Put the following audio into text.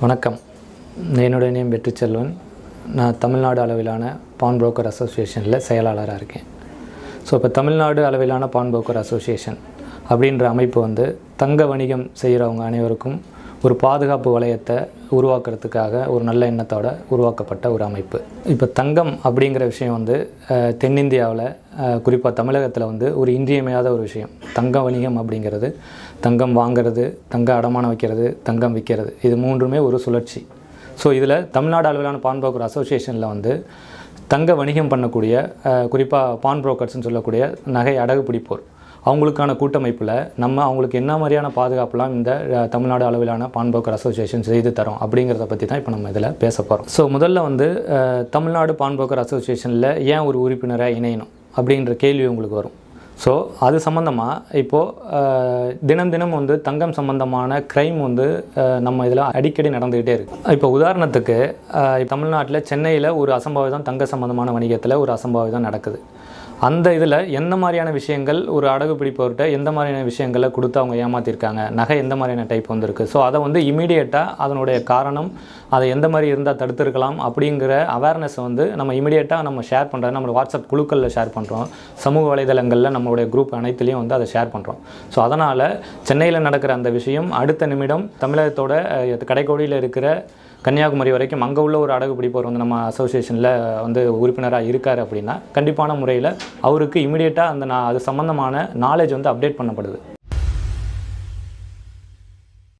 வணக்கம். என்னுடைய நேம் வெற்றிச்செல்வன். நான் தமிழ்நாடு அளவிலான பான் புரோக்கர் அசோசியேஷனில் செயலாளராக இருக்கேன். ஸோ இப்போ தமிழ்நாடு அளவிலான பான் புரோக்கர் அசோசியேஷன் அப்படின்ற அமைப்பு வந்து தங்க வணிகம் செய்கிறவங்க அனைவருக்கும் ஒரு பாதுகாப்பு வளையத்தை உருவாக்குறதுக்காக ஒரு நல்ல எண்ணத்தோட உருவாக்கப்பட்ட ஒரு அமைப்பு. இப்போ தங்கம் அப்படிங்கிற விஷயம் வந்து தென்னிந்தியாவில் குறிப்பாக தமிழகத்தில் வந்து ஒரு இன்றியமையாத ஒரு விஷயம். தங்க வணிகம் அப்படிங்கிறது தங்கம் வாங்குறது தங்க அடமானம் வைக்கிறது தங்கம் விற்கிறது இது மூன்றுமே ஒரு சுழற்சி. ஸோ இதில் தமிழ்நாடு அளவிலான பான் புரோக்கர் அசோசியேஷனில் வந்து தங்க வணிகம் பண்ணக்கூடிய குறிப்பாக பான் புரோக்கர்ஸ்னு சொல்லக்கூடிய நகை அடகு பிடிப்போர். அவங்களுக்கான கூட்டமைப்பில் நம்ம அவங்களுக்கு என்ன மாதிரியான பாதுகாப்புலாம் இந்த தமிழ்நாடு அளவிலான பான்போக்கர் அசோசியேஷன் செய்து தரோம் அப்படிங்கிறத பற்றி தான் இப்போ நம்ம இதில் பேச போகிறோம் ஸோ முதல்ல வந்து தமிழ்நாடு பான்போக்கர் அசோசியேஷனில் ஏன் ஒரு உறுப்பினராக இணையணும் அப்படின்ற கேள்வி உங்களுக்கு வரும். ஸோ அது சம்மந்தமாக இப்போது தினம் தினம் வந்து தங்கம் சம்மந்தமான க்ரைம் வந்து நம்ம இதில் அடிக்கடி நடந்துக்கிட்டே இருக்குது இப்போ உதாரணத்துக்கு தமிழ்நாட்டில் சென்னையில் ஒரு அசம்பாவிதம் தங்க சம்மந்தமான வணிகத்தில் ஒரு அசம்பாவிதம் நடக்குது. அந்த இதில் எந்த மாதிரியான விஷயங்கள் ஒரு அடகு பிடிப்பவர்கிட்ட எந்த மாதிரியான விஷயங்களை கொடுத்து அவங்க ஏமாற்றிருக்காங்க நகை எந்த மாதிரியான டைப் வந்திருக்கு? ஸோ அதை வந்து இமீடியட்டாக அதனுடைய காரணம் அதை எந்த மாதிரி இருந்தால் தடுத்துருக்கலாம் அப்படிங்கிற அவேர்னஸ் வந்து நம்ம இமீடியட்டாக நம்ம ஷேர் பண்ணுறது நம்ம வாட்ஸ்அப் குழுக்களில் ஷேர் பண்ணுறோம் சமூக வலைதளங்களில் நம்ம நம்மளுடைய குரூப் அனைத்துலேயும் வந்து அதை ஷேர் பண்ணுறோம் ஸோ அதனால் சென்னையில் நடக்கிற அந்த விஷயம் அடுத்த நிமிடம் தமிழகத்தோட கடைக்கோடியில் இருக்கிற கன்னியாகுமரி வரைக்கும் அங்கே உள்ள ஒரு அடகு பிடிப்பவர் வந்து நம்ம அசோசியேஷனில் வந்து உறுப்பினராக இருக்கார் அப்படின்னா கண்டிப்பான முறையில் அவருக்கு இமீடியட்டாக அந்த நான் அது சம்மந்தமான நாலேஜ் வந்து அப்டேட் பண்ணப்படுது.